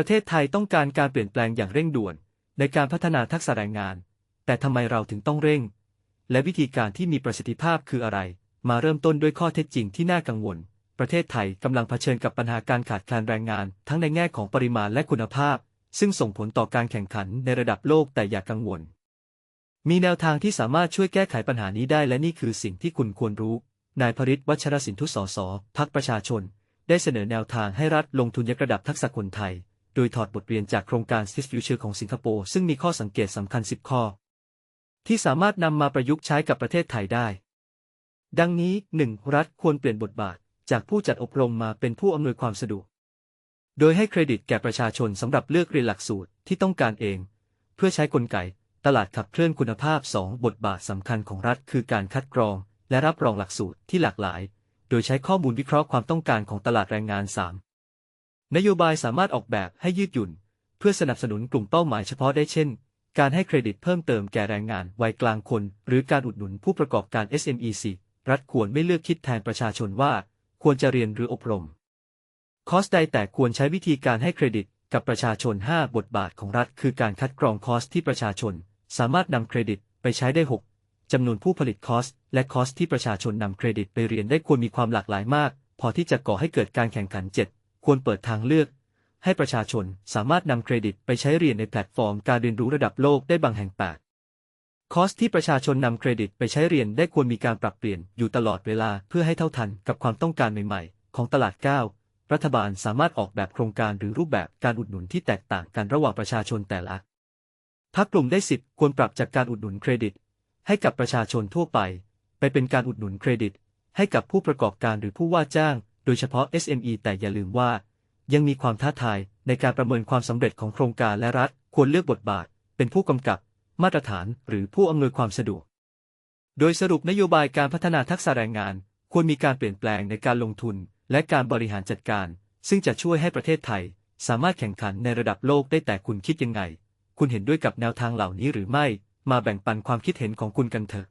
ประเทศไทยต้องการการเปลี่ยนแปลงอย่างเร่งด่วน ในการพัฒนาทักษะแรงงาน แต่ทำไมเราถึงต้องเร่ง และวิธีการที่มีประสิทธิภาพคืออะไร มาเริ่มต้นด้วยข้อเท็จจริงที่น่ากังวล ประเทศไทยกำลังเผชิญกับปัญหาการขาดแคลนแรงงาน ทั้งในแง่ของปริมาณและคุณภาพ ซึ่งส่งผลต่อการแข่งขันในระดับโลกแต่อย่ากังวล มีแนวทางที่สามารถช่วยแก้ไขปัญหานี้ได้และนี่คือสิ่งที่คุณควรรู้ นายพริตวัชรสินทุสสพักประชาชน ได้เสนอแนวทางให้รัฐลงทุนยกระดับทักษะคนไทย โดยถอดบทเรียนจากโครงการ s i s Future ของสิงคโปร์ซึ่งมีข้อสังเกตสำคัญ 10 ข้อ ที่สามารถนำมาประยุกต์ใช้กับประเทศไทยได้ ดังนี้ 1. รัฐควรเปลี่ยนบทบาท จากผู้จัดอบรมมาเป็นผู้อำนวยความสะดวก โดยให้เครดิตแก่ประชาชนสำหรับเลือกเรียนหลักสูตรที่ต้องการเอง เพื่อใช้กลไก ตลาดขับเคลื่อนคุณภาพ 2. บทบาทสำคัญของรัฐคือการคัดกรอง และรับรองหลักสูตรที่หลากหลาย โดยใช้ข้อมูลวิเคราะห์ความต้องการของตลาดแรงงาน 3. นโยบายสามารถออกแบบให้ยืดหยุ่น เพื่อสนับสนุนกลุ่มเป้าหมายเฉพาะได้เช่น การให้เครดิตเพิ่มเติมแก่แรงงานวัยกลางคน หรือการอุดหนุนผู้ประกอบการ SME 4รัฐควรไม่เลือกคิดแทนประชาชนว่า ควรจะเรียนหรืออบรม คอสใดแต่ควรใช้วิธีการให้เครดิตกับประชาชน 5 บทบาทของรัฐ คือการคัดกรองคอสที่ประชาชน สามารถนำเครดิตไปใช้ได้ 6จำนวนผู้ผลิตคอสและคอสที่ประชาชนนำเครดิตไปเรียนได้ควรมีความหลากหลายมาก พอที่จะก่อให้เกิดการแข่งขัน 7 ควรเปิดทางเลือก ให้ประชาชนสามารถนำเครดิตไปใช้เรียนในแพลตฟอร์มการเรียนรู้ระดับโลกได้บางแห่ง8คอสที่ประชาชนนำเครดิตไปใช้เรียนได้ควรมีการปรับเปลี่ยนอยู่ตลอดเวลาเพื่อให้เท่าทันกับความต้องการใหม่ๆ ของตลาด 9 รัฐบาลสามารถออกแบบโครงการหรือรูปแบบการอุดหนุนที่แตกต่างกันระหว่างประชาชนแต่ละพรรคกลุ่มได้สิทธิ์ควรปรับจากการอุดหนุนเครดิต ให้กับประชาชนทั่วไป ไปเป็นการอุดหนุนเครดิต ให้กับผู้ประกอบการหรือผู้ว่าจ้าง ดยเฉพาะ SME แต่อย่าลืมว่า ยังมีความท้าทายในการประเมินความสำเร็จของโครงการและรัฐ ควรเลือกบทบาท เป็นผู้กำกับ มาตรฐาน หรือผู้อำนวยความสะดวก โดยสรุปนโยบายการพัฒนาทักษะแรงงาน ควรมีการเปลี่ยนแปลงในการลงทุน และการบริหารจัดการ ซึ่งจะช่วยให้ประเทศไทย สามารถแข่งขันในระดับโลกได้แต่คุณคิดยังไง คุณเห็นด้วยกับแนวทางเหล่านี้หรือไม่ มาแบ่งปันความคิดเห็นของคุณกันเถอะ